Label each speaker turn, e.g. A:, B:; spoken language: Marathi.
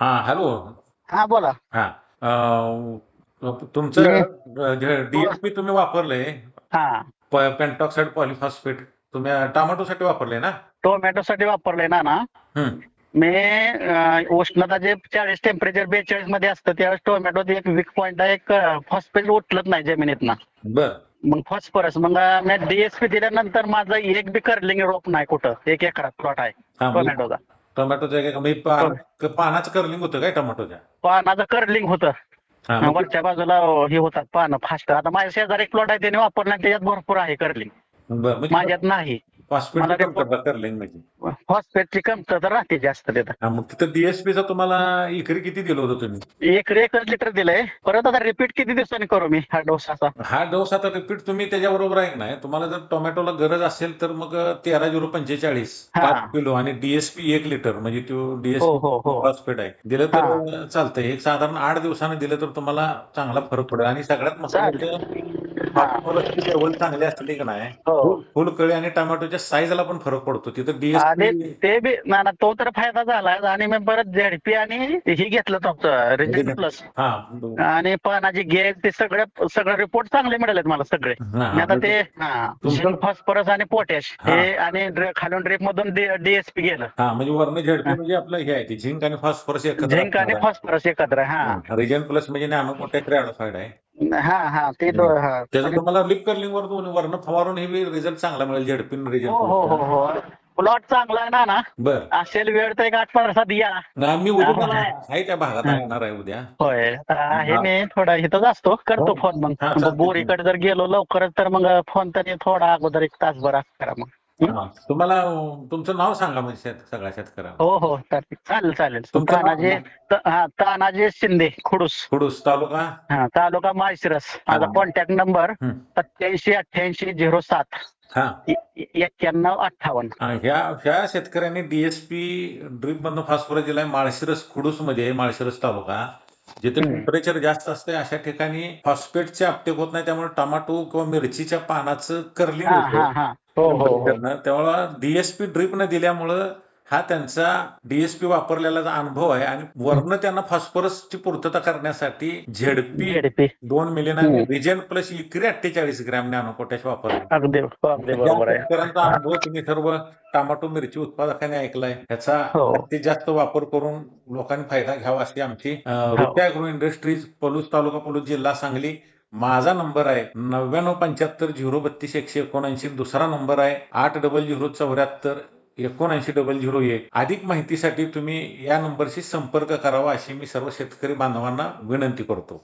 A: हा हॅलो.
B: हा बोला.
A: हा अं, तुमचं डीएसपी तुम्ही वापरलंय.
B: हा.
A: पेंटॉक्साइड पॉलिफॉस्फेट तुम्ही टोमॅटोसाठी वापरले ना?
B: टोमॅटोसाठी वापरले ना ना.
A: हम्म.
B: मी अं, उष्णता जे चाळीस टेम्परेचर बेचाळीसमध्ये असतं त्यावेळेस टोमॅटो एक वीक पॉईंट एक फॉस्फेट उठलत नाही जमिनीतनं
A: बर.
B: मग फॉस्फरस मग मी डीएसपी दिल्यानंतर माझं एक बी कर्लिंग रोप नाही कुठं एक एकरात प्लॉट आहे
A: हा
B: टोमॅटोचा.
A: टोमॅटोचं एक- म्हणजे पानाचं कर्लिंग होतं काय टोमॅटोच्या?
B: पानाचं कर्लिंग होतं.
A: हा, मग
B: वरच्या बाजूला हे होतात पानं फास्ट. आता माझ्या शेजारी एक प्लॉट आहे त्याने वापरला त्याच्यात भरपूर आहे कर्लिंग
A: बर म्हणजे
B: माझ्यात नाही. मला ते-
A: कर्लिंग म्हणजे.
B: कमतरता राहते जास्त तिथं
A: हा, मग तिथं डीएसपीचा तुम्हाला एकरी किती दिलं होतं तुम्ही?
B: एक एकच लिटर दिलंय. परत आता रिपीट किती दिवसांनी करू मी हा डोस असा?
A: हा डोस आता रिपीट तुम्ही त्याच्याबरोबर आहे नाही? तुम्हाला जर टोमॅटोला गरज असेल तर मग तेरा झिरो पंचेचाळीस
B: हा.
A: पाच किलो आणि डीएसपी एक लिटर म्हणजे तो
B: हो
A: डीएसपी
B: हो. हो
A: फॉस्फेट आहे. दिलं तर चालतंय. एक साधारण आठ दिवसाने दिलं तर तुम्हाला चांगला फरक पडेल. आणि सगळ्यात महत्वाचं फॉस्फरसची लेवल चांगली असली की नाही
B: हो.
A: फुलकळी आणि टोमॅटोच्या साईजला पण फरक पडतो. तिथं
B: आणि
A: डीएसपी
B: ते बी ना ना, तो तर फायदा झाला आणि मी परत झेडपी आणि हे घेतलं तुमचं रिजिन प्लस
A: हा.
B: आणि पानाची गेज ते सगळे सगळे रिपोर्ट चांगले मिळालेत मला सगळे.
A: हा,
B: मी आता ते
A: तुमचं-
B: फॉस्फरस आणि पोटॅश
A: हा.
B: हे आणि ड्र- खालून ड्रीप मधून डीएसपी गेलं.
A: हा म्हणजे वर्ण झेडपी म्हणजे आपलं हे आहे ते. झिंक आणि फॉस्फरस एकत्र
B: झिंक आणि फॉस्फरस एकत्र हा.
A: रिजन प्लस म्हणजे नॅनो पोटॅश आहे.
B: हा हा ते दो- हा.
A: त्याचं तुम्हाला लिप कर्लिंग वर दोन्ही वर्ण फवारून हे रिझल्ट चांगला मिळेल झेडपिन रिजन
B: हो हो हो हो. प्लॉट चांगला आहे ना ना.
A: बर.
B: असेल वेळ तर एक आठ पंधरा सात या
A: ना मी उद्या मला आहे त्या भागात येणार आहे उद्या.
B: होय आहे मी थोडा इथंच असतो करतो
A: हो.
B: फोन
A: हा,
B: मग
A: चालतंय.
B: बोरीकडे जर गेलो लवकरच तर मग फोन तरी थोडा अगोदर एक तासभर करा मग.
A: हा. तुम्हाला तुमचं नाव सांगा म्हणजे शेत सगळ्या शेतकऱ्यांना.
B: हो हो चालेल चालेल चालेल.
A: तुमचं नाव
B: तानाजी त- हा तानाजी शिंदे खुडूस.
A: खुडूस तालुका?
B: हा तालुका माळशिरस. माझा
A: हा.
B: कॉन्टॅक्ट नंबर
A: हं.
B: सत्याऐंशी अठ्ठ्याऐंशी झिरो सात.
A: हा.
B: एक्क्याण्णव अठ्ठावन्न.
A: हा, ह्या ह्या शेतकऱ्यांनी डीएसपी ड्रीप मधनं फॉस्फरस दिलाय माळशिरस खुडूसमध्ये माळशिरस तालुका. जिथे. टेम्परेचर जास्त असते अशा ठिकाणी फॉस्फेटचे अपटेक होत नाही त्यामुळे टोमॅटो किंवा मिरचीच्या पानाचं कर्लिंग
B: हा हा
A: होतं.
B: हा हो. हो हो
A: त्यामुळे डीएसपी ड्रीप न दिल्यामुळं हा त्यांचा डीएसपी वापरलेला अनुभव आहे आणि वर्ण त्यांना फॉस्फरसची पूर्तता करण्यासाठी झेडपी दोन मिलियन रिजन प्लस इकरी अठ्ठेचाळीस ग्रॅम नॅनो पोटॅश वापरले.
B: आहे.
A: शेतकऱ्यांचा अनुभव तुम्ही सर्व टोमॅटो मिरची उत्पादकांनी ऐकलाय. ह्याचा
B: हो.
A: जास्तीत जास्त वापर करून लोकांनी फायदा घ्यावा अशी आमची
B: हो.
A: रुपया अॅग्रो इंडस्ट्रीज पलूस तालुका पलूस जिल्हा सांगली. माझा नंबर आहे नव्याण्णव पंच्याहत्तर झिरो बत्तीस एकशे एकोणऐंशी. दुसरा नंबर आहे आठ डबल झिरो चौऱ्याहत्तर एकोणऐंशी डबल झिरो एक अधिक माहितीसाठी तुम्ही या नंबरशी संपर्क करावा अशी मी सर्व शेतकरी बांधवांना विनंती करतो.